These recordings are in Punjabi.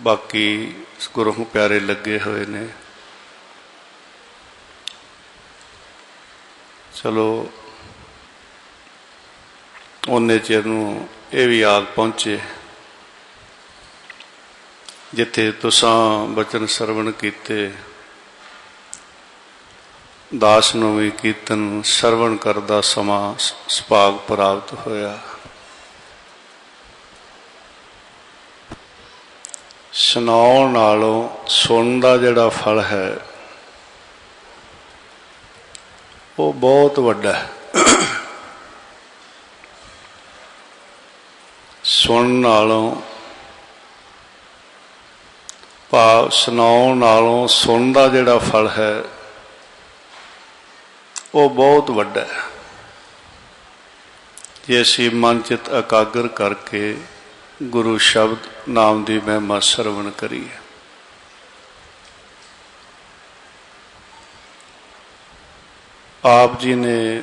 ਬਾਕੀ ਗੁਰੂ ਪਿਆਰੇ ਲੱਗੇ ਹੋਏ ਨੇ। ਚਲੋ, ਉਹਨੇ ਚਿਰ ਨੂੰ ਇਹ ਵੀ ਆਗ ਪਹੁੰਚੇ। ਜਿੱਥੇ ਤੁਸਾਂ ਬਚਨ ਸਰਵਣ ਕੀਤੇ। ਦਾਸ ਨੂੰ ਵੀ ਕੀਰਤਨ ਸਰਵਣ ਕਰਦਾ ਸਮਾਂ ਸੁਭਾਗ ਪ੍ਰਾਪਤ ਹੋਇਆ। ਸੁਣਾਉਣ ਨਾਲੋਂ ਸੁਣਨ ਦਾ ਜਿਹੜਾ ਫਲ ਹੈ, ਉਹ ਬਹੁਤ ਵੱਡਾ ਹੈ। ਸੁਣਨ ਨਾਲੋਂ, ਭਾਵ ਸੁਣਾਉਣ ਨਾਲੋਂ ਸੁਣਨ ਦਾ ਜਿਹੜਾ ਫਲ ਹੈ, ਉਹ ਬਹੁਤ ਵੱਡਾ ਹੈ। ਜੇ ਅਸੀਂ ਮਨ ਚਿਤ ਇਕਾਗਰ ਕਰਕੇ ਗੁਰੂ ਸ਼ਬਦ ਨਾਮ ਦੀ ਮਹਿਮਾ ਸਰਵਣ ਕਰੀਏ ਆਪ ਜੀ ਨੇ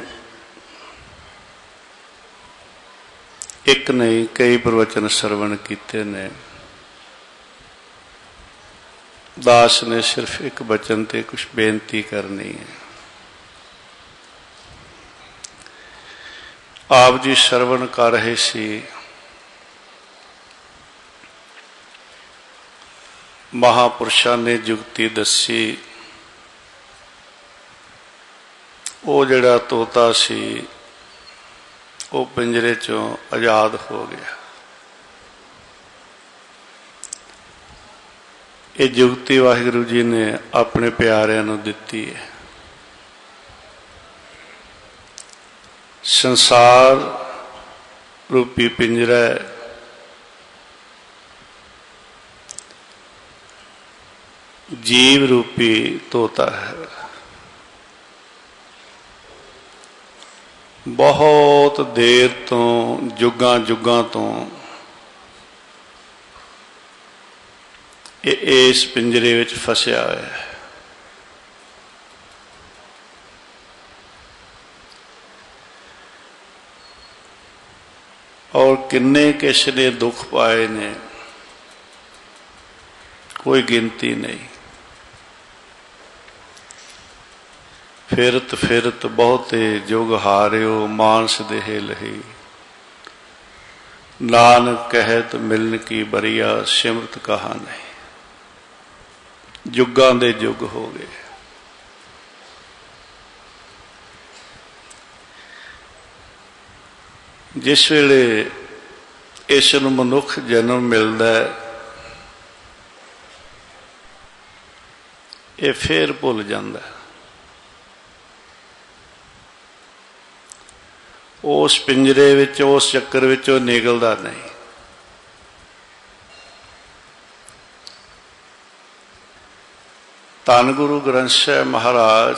ਇੱਕ ਨਹੀਂ, ਕਈ ਪ੍ਰਵਚਨ ਸਰਵਣ ਕੀਤੇ ਨੇ। ਦਾਸ ਨੇ ਸਿਰਫ ਇੱਕ ਬਚਨ ਤੇ ਕੁਝ ਬੇਨਤੀ ਕਰਨੀ ਹੈ। ਆਪ ਜੀ ਸਰਵਣ ਕਰ ਰਹੇ ਸੀ। ਮਹਾਪੁਰਸ਼ਾਂ ਨੇ ਜੁਗਤੀ ਦੱਸੀ। ਉਹ ਜਿਹੜਾ ਤੋਤਾ ਸੀ, ਉਹ ਪਿੰਜਰੇ ਚੋਂ ਆਜ਼ਾਦ ਹੋ ਗਿਆ। ਇਹ ਜੁਗਤੀ ਵਾਹਿਗੁਰੂ ਜੀ ਨੇ ਆਪਣੇ ਪਿਆਰਿਆਂ ਨੂੰ ਦਿੱਤੀ ਹੈ। ਸੰਸਾਰ ਰੂਪੀ ਪਿੰਜਰਾ ਜੀਵ ਰੂਪੀ ਤੋਤਾ ਹੈ। ਬਹੁਤ ਦੇਰ ਤੋਂ, ਜੁਗਾਂ ਜੁਗਾਂ ਤੋਂ ਇਹ ਇਸ ਪਿੰਜਰੇ ਵਿੱਚ ਫਸਿਆ ਹੋਇਆ ਹੈ। ਔਰ ਕਿੰਨੇ ਕਿਸ ਨੇ ਦੁੱਖ ਪਾਏ ਨੇ, ਕੋਈ ਗਿਣਤੀ ਨਹੀਂ। ਫਿਰਤ ਫਿਰਤ ਬਹੁਤੇ ਜੁਗ ਹਾਰਿਓ, ਮਾਨਸ ਦੇਹ ਲਹੀ। ਨਾਨਕ ਕਹਿਤ ਮਿਲਨ ਕੀ ਬਰੀਆ, ਸਿਮਰਤ ਕਹਾ ਨਹੀਂ। ਜੁਗਾਂ ਦੇ ਜੁਗ ਹੋ ਗਏ। ਜਿਸ ਵੇਲੇ ਇਸ ਨੂੰ ਮਨੁੱਖ ਜਨਮ ਮਿਲਦਾ ਹੈ, ਇਹ ਫੇਰ ਭੁੱਲ ਜਾਂਦਾ ਹੈ। ਉਸ ਪਿੰਜਰੇ ਵਿੱਚ, ਉਸ ਚੱਕਰ ਵਿੱਚ ਉਹ ਨਿਕਲਦਾ ਨਹੀਂ। ਧੰਨ ਗੁਰੂ ਗ੍ਰੰਥ ਸਾਹਿਬ ਮਹਾਰਾਜ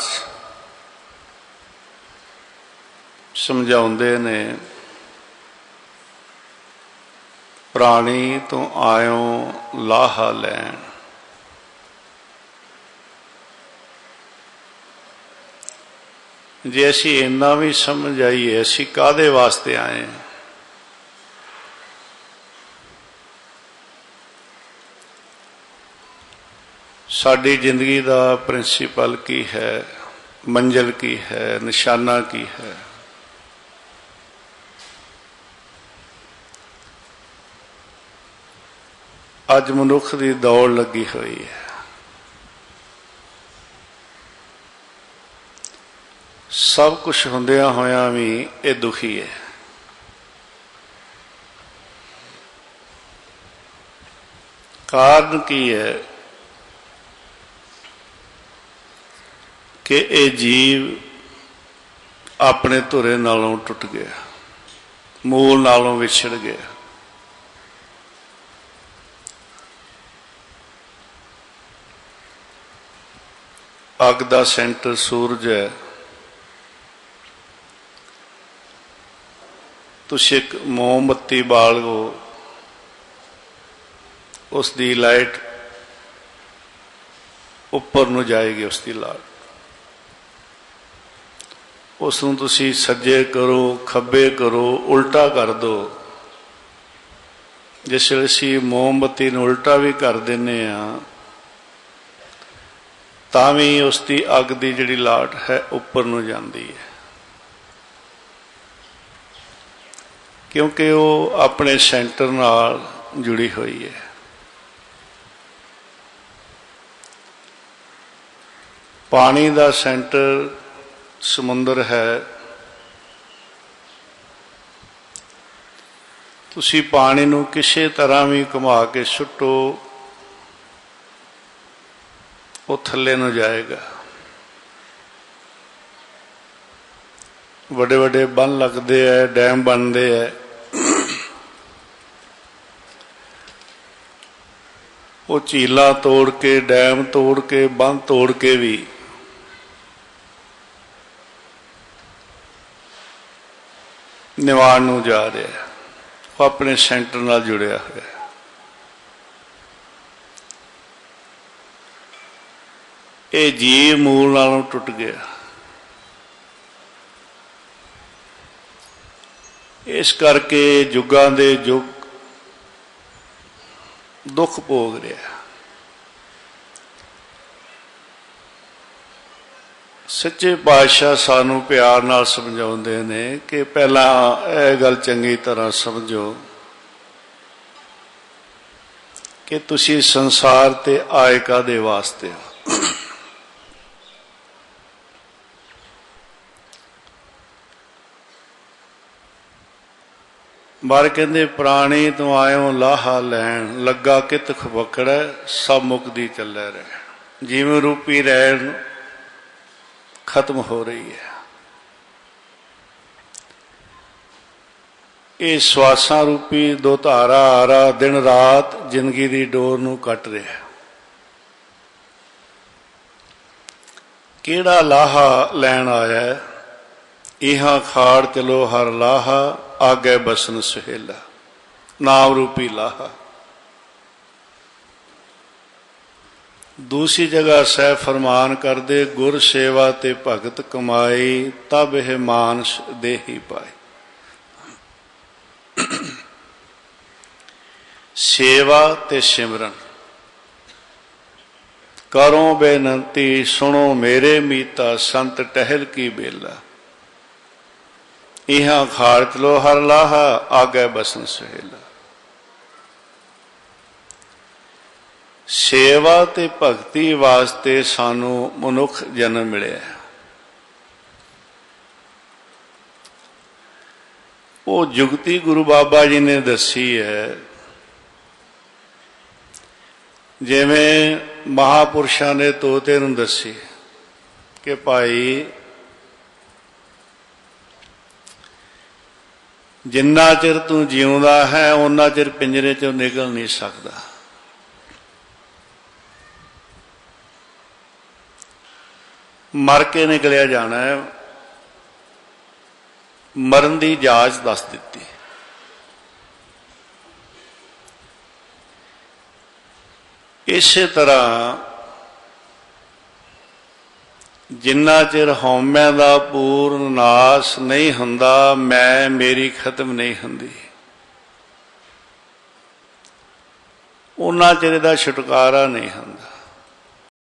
ਸਮਝਾਉਂਦੇ ਨੇ, ਪ੍ਰਾਣੀ ਤੋਂ ਆਇਓ ਲਾਹਾ ਲੈਣ। ਜੇ ਅਸੀਂ ਇੰਨਾ ਵੀ ਸਮਝ ਆਈਏ ਅਸੀਂ ਕਾਦੇ ਵਾਸਤੇ ਆਏ ਹਾਂ? ਸਾਡੀ ਜ਼ਿੰਦਗੀ ਦਾ ਪ੍ਰਿੰਸੀਪਲ ਕੀ ਹੈ? ਮੰਜ਼ਲ ਕੀ ਹੈ? ਨਿਸ਼ਾਨਾ ਕੀ ਹੈ? ਅੱਜ ਮਨੁੱਖ ਦੀ ਦੌੜ ਲੱਗੀ ਹੋਈ ਹੈ। ਸਭ ਕੁਝ ਹੁੰਦਿਆਂ ਹੋਇਆਂ ਵੀ ਇਹ ਦੁਖੀ ਹੈ। ਕਾਰਨ ਕੀ ਹੈ ਕਿ ਇਹ ਜੀਵ ਆਪਣੇ ਧੁਰੇ ਨਾਲੋਂ ਟੁੱਟ ਗਿਆ, ਮੂਲ ਨਾਲੋਂ ਵਿਛੜ ਗਿਆ। ਅੱਗ ਦਾ ਸੈਂਟਰ ਸੂਰਜ ਹੈ। ਤੁਸੀਂ ਇੱਕ ਮੋਮਬੱਤੀ ਬਾਲੋ ਉਸ ਦੀ ਲਾਈਟ ਉੱਪਰ ਨੂੰ ਜਾਏਗੀ ਉਸ ਦੀ ਲਾਈਟ ਉਸ ਨੂੰ ਤੁਸੀਂ ਸੱਜੇ ਕਰੋ, ਖੱਬੇ ਕਰੋ, ਉਲਟਾ ਕਰ ਦਿਓ ਜਿਸ ਵੇਲੇ ਅਸੀਂ ਮੋਮਬਤੀ ਨੂੰ ਉਲਟਾ ਵੀ ਕਰ ਦਿੰਨੇ ਆ, ਤਾਂ ਵੀ ਉਸ ਦੀ ਅੱਗ ਦੀ ਜਿਹੜੀ ਲਾਟ ਹੈ, ਉੱਪਰ ਨੂੰ ਜਾਂਦੀ ਹੈ। ਕਿਉਂਕਿ ਉਹ ਆਪਣੇ ਸੈਂਟਰ ਨਾਲ ਜੁੜੀ ਹੋਈ ਹੈ। ਪਾਣੀ ਦਾ ਸੈਂਟਰ ਸਮੁੰਦਰ ਹੈ। ਤੁਸੀਂ ਪਾਣੀ ਨੂੰ ਕਿਸੇ ਤਰ੍ਹਾਂ ਵੀ ਘੁਮਾ ਕੇ ਸੁੱਟੋ, ਉਹ ਥੱਲੇ ਨੂੰ ਜਾਏਗਾ। ਵੱਡੇ ਵੱਡੇ ਬੰਨ ਲੱਗਦੇ ਐ ਡੈਮ ਬਣਦੇ ਐ ਉਹ ਝੀਲਾਂ ਤੋੜ ਕੇ, ਡੈਮ ਤੋੜ ਕੇ ਬੰਦ ਤੋੜ ਕੇ ਵੀ। ਨਿਵਾਣ ਨੂੰ ਜਾ ਰਿਹਾ ਹੈ। ਉਹ ਆਪਣੇ ਸੈਂਟਰ ਨਾਲ ਜੁੜਿਆ ਹੋਇਆ ਹੈ। ਇਹ ਜੀਵ ਮੂਲ ਨਾਲੋਂ ਟੁੱਟ ਗਿਆ। ਇਸ ਕਰਕੇ ਯੁੱਗਾਂ ਦੇ ਯੁੱਗ ਦੁੱਖ ਭੋਗ ਰਿਹਾ। ਸੱਚੇ ਪਾਤਸ਼ਾਹ ਸਾਨੂੰ ਪਿਆਰ ਨਾਲ ਸਮਝਾਉਂਦੇ ਨੇ ਕਿ ਪਹਿਲਾਂ ਇਹ ਗੱਲ ਚੰਗੀ ਤਰ੍ਹਾਂ ਸਮਝੋ ਕਿ ਤੁਸੀਂ ਸੰਸਾਰ ਤੇ ਆਏ ਕਾਦੇ ਵਾਸਤੇ ਹੋ? ਬਾਰ ਕਹਿੰਦੇ, ਪ੍ਰਾਣੀ ਤੋਂ ਆਇਓ ਲਾਹਾ ਲੈਣ, ਲੱਗਾ ਕਿਤ ਖਵਕੜੈ ਸਭ ਮੁਕਦੀ ਚੱਲੇ ਰਹਿ ਜੀਵ ਰੂਪੀ ਰਹਿਣ ਖਤਮ ਹੋ ਰਹੀ ਹੈ। ਇਹ ਸਵਾਸਾਂ ਰੂਪੀ ਦੋ ਧਾਰਾ ਆਰਾ ਦਿਨ ਰਾਤ ਜ਼ਿੰਦਗੀ ਦੀ ਡੋਰ ਨੂੰ ਕੱਟ ਰਿਹਾ ਕਿਹੜਾ ਲਾਹਾ ਲੈਣ ਆਇਆ ਹੈ? ਇਹਾਂ ਖਾੜ ਚਲੋ ਹਰ ਲਾਹਾ, ਆਗੇ ਬਸਨ ਸੁਹੇਲਾ, ਨਾਮ ਰੂਪੀ ਲਾਹਾ। ਦੂਸਰੀ ਜਗ੍ਹਾ ਸਹਿ ਫਰਮਾਨ ਕਰਦੇ, ਗੁਰ ਸੇਵਾ ਤੇ ਭਗਤ ਕਮਾਈ, ਤਬ ਇਹ ਮਾਨਸ ਦੇਹੀ ਪਾਏ। ਸੇਵਾ ਤੇ ਸਿਮਰਨ। ਕਰੋ ਬੇਨੰਤੀ, ਸੁਣੋ ਮੇਰੇ ਮੀਤਾ, ਸੰਤ ਟਹਿਲ ਕੀ ਬੇਲਾ। ਇਹਾਂ ਖਾਰਤ ਲੋ ਹਰ ਲਾਹਾ, ਆਗੇ ਬਸਨ ਸੁਹੇਲਾ। ਸੇਵਾ ਤੇ ਭਗਤੀ ਵਾਸਤੇ ਸਾਨੂੰ ਮਨੁੱਖ ਜਨਮ ਮਿਲਿਆ ਉਹ ਜੁਗਤੀ ਗੁਰੂ ਬਾਬਾ ਜੀ ਨੇ ਦੱਸੀ ਹੈ, ਜਿਵੇਂ ਮਹਾਪੁਰਸ਼ਾਂ ਨੇ ਤੋਤੇ ਨੂੰ ਦੱਸੀ ਕਿ ਭਾਈ ਜਿੰਨਾ ਚਿਰ ਤੂੰ ਜਿਉਂਦਾ ਹੈ ਉਹਨਾਂ ਚਿਰ ਪਿੰਜਰੇ ਚੋਂ ਨਿਕਲ ਨਹੀਂ ਸਕਦਾ। ਮਰ ਕੇ ਨਿਕਲਿਆ ਜਾਣਾ ਹੈ। ਮਰਨ ਦੀ ਜਾਂਚ ਦੱਸ ਦਿੱਤੀ। ਇਸੇ ਤਰ੍ਹਾਂ ਜਿੰਨਾ ਚਿਰ ਹਉਮੈ ਦਾ ਪੂਰਨ ਨਾਸ ਨਹੀਂ ਹੁੰਦਾ, ਮੈਂ ਮੇਰੀ ਖਤਮ ਨਹੀਂ ਹੁੰਦੀ। ਉਹਨਾਂ ਚਿਰ ਦਾ ਛੁਟਕਾਰਾ ਨਹੀਂ ਹੁੰਦਾ।